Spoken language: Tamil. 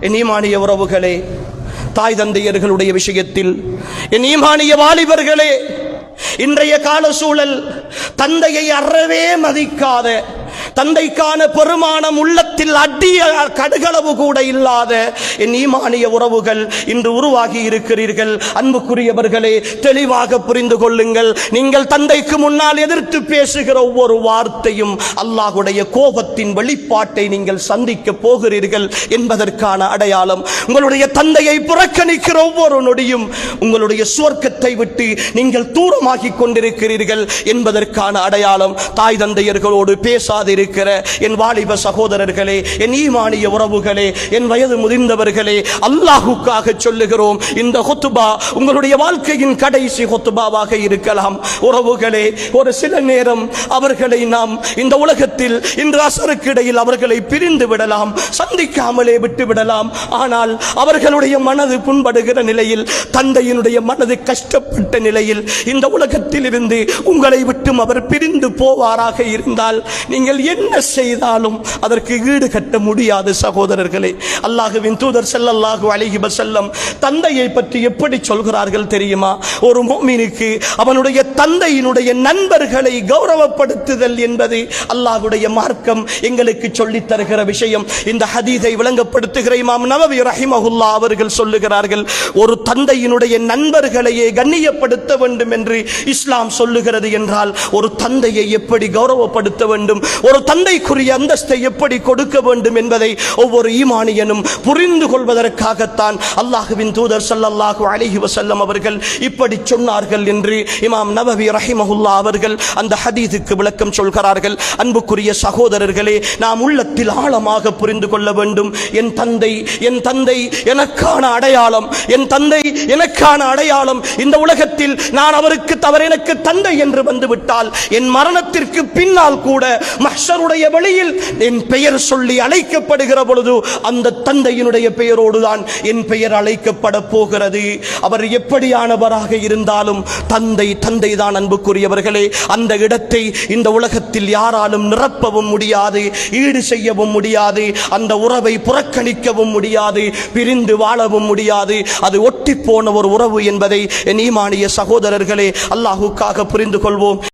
என் ஈமானிய உறவுகளே தாய் தந்தையர்களுடைய விஷயத்தில் என் ஈமானிய வாலிபர்களே இன்றைய கால சூழல் தந்தையை அறவே மதிக்காத தந்தைக்கான பெருமானம் உள்ளத்தில் அடிய கடுகளவு கூட இல்லாத என் ஈமானிய உறவுகள் இன்று உருவாகி இருக்கிறீர்கள். அன்புக்குரியவர்களே தெளிவாக புரிந்து கொள்ளுங்கள். நீங்கள் தந்தைக்கு முன்னால் எதிர்த்து பேசுகிற ஒவ்வொரு வார்த்தையும் அல்லாஹுடைய கோபத்தின் வெளிப்பாட்டை நீங்கள் சந்திக்க போகிறீர்கள் என்பதற்கான அடையாளம். உங்களுடைய தந்தையை புறக்கணிக்கிற ஒவ்வொரு நொடியும் உங்களுடைய சுவர்க்கத்தை விட்டு நீங்கள் தூரமாகிக் கொண்டிருக்கிறீர்கள் என்பதற்கான அடையாளம். தாய் தந்தையர்களோடு இருக்கிற என் வாலிப சகோதரர்களே என் ஈமானிய உறவுகளே என் வயது முதிர்ந்தவர்களே அல்லாஹுக்காக சொல்லுகிறோம் இந்த ஹொத்துபா உங்களுடைய வாழ்க்கையின் கடைசி ஹொத்துபாவாக இருக்கலாம். உறவுகளே ஒரு சில நேரம் அவர்களை நாம் இந்த உலகத்தில் இன்று அசருக்கு இடையில் அவர்களை பிரிந்து விடலாம் சந்திக்காமலே விட்டு விடலாம். ஆனால் அவர்களுடைய மனது புண்படுகிற நிலையில் தந்தையினுடைய மனது கஷ்டப்பட்ட நிலையில் இந்த உலகத்தில் இருந்து உங்களை விட்டும் அவர் பிரிந்து போவாராக இருந்தால் நீங்கள் என்ன செய்தாலும் அதற்கு ஈடு கட்ட முடியாது சகோதரர்களே. அல்லாஹுவின் தூதர் செல்லல்லாஹு அலைஹி செல்லம் தந்தையை பற்றி எப்படி சொல்கிறார்கள் தெரியுமா? ஒரு மோமினுக்கு அவனுடைய தந்தையினுடைய நண்பர்களை கௌரவப்படுத்துதல் என்பது அல்லாஹுடைய மார்க்கம் எங்களுக்கு சொல்லித் தருகிற விஷயம். இந்த ஹதீதை விளங்கப்படுத்துகிற இமாம் நவவி ரஹிமஹுல்லா அவர்கள் சொல்லுகிறார்கள் ஒரு தந்தையினுடைய நண்பர்களையே கண்ணியப்படுத்த வேண்டும் என்று இஸ்லாம் சொல்லுகிறது என்றால் ஒரு தந்தையை எப்படி கௌரவப்படுத்த வேண்டும்? ஒரு தந்தைக்குரிய அந்தஸ்தை எப்படி கொடுக்க வேண்டும் என்பதை ஒவ்வொரு ஈமானியனும் புரிந்து கொள்வதற்காகத்தான் அல்லாஹுவின் தூதர் ஸல்லல்லாஹு அலிஹி வசல்லம் அவர்கள் இப்படி சொன்னார்கள் என்று இமாம் நவவி ரஹிமஹுல்லா அவர்கள் அந்த ஹதீதுக்கு விளக்கம் சொல்கிறார்கள். அன்புக்குரிய சகோதரர்களே நாம் உள்ளத்தில் ஆழமாக புரிந்து கொள்ள வேண்டும். என் தந்தை என் தந்தை எனக்கான அடையாளம் என் தந்தை எனக்கான அடையாளம். இந்த உலகத்தில் நான் அவருக்கு தவறு எனக்கு தந்தை என்று வந்துவிட்டால் என் மரணத்திற்கு பின்னால் கூட மஹ்ஷருடைய வழியில் என் பெயர் சொல்லி அழைக்கப்படுகிற பொழுது அந்த தந்தையினுடைய பெயரோடு தான் என் பெயர் அழைக்கப்பட போகிறது. அவர் எப்படியானவராக இருந்தாலும் தந்தை தந்தை தான் அன்புக்குரியவர்களே. அந்த இடத்தை இந்த உலகத்தில் யாராலும் நிரப்பவும் முடியாது ஈடு செய்யவும் முடியாது அந்த உறவை புறக்கணிக்கவும் முடியாது பிரிந்து வாழவும் முடியாது. அது ஒட்டி போன ஒரு உறவு என்பதை என் ஈமானிய சகோதரர்களே அல்லாஹுக்காக புரிந்து கொள்வோம்.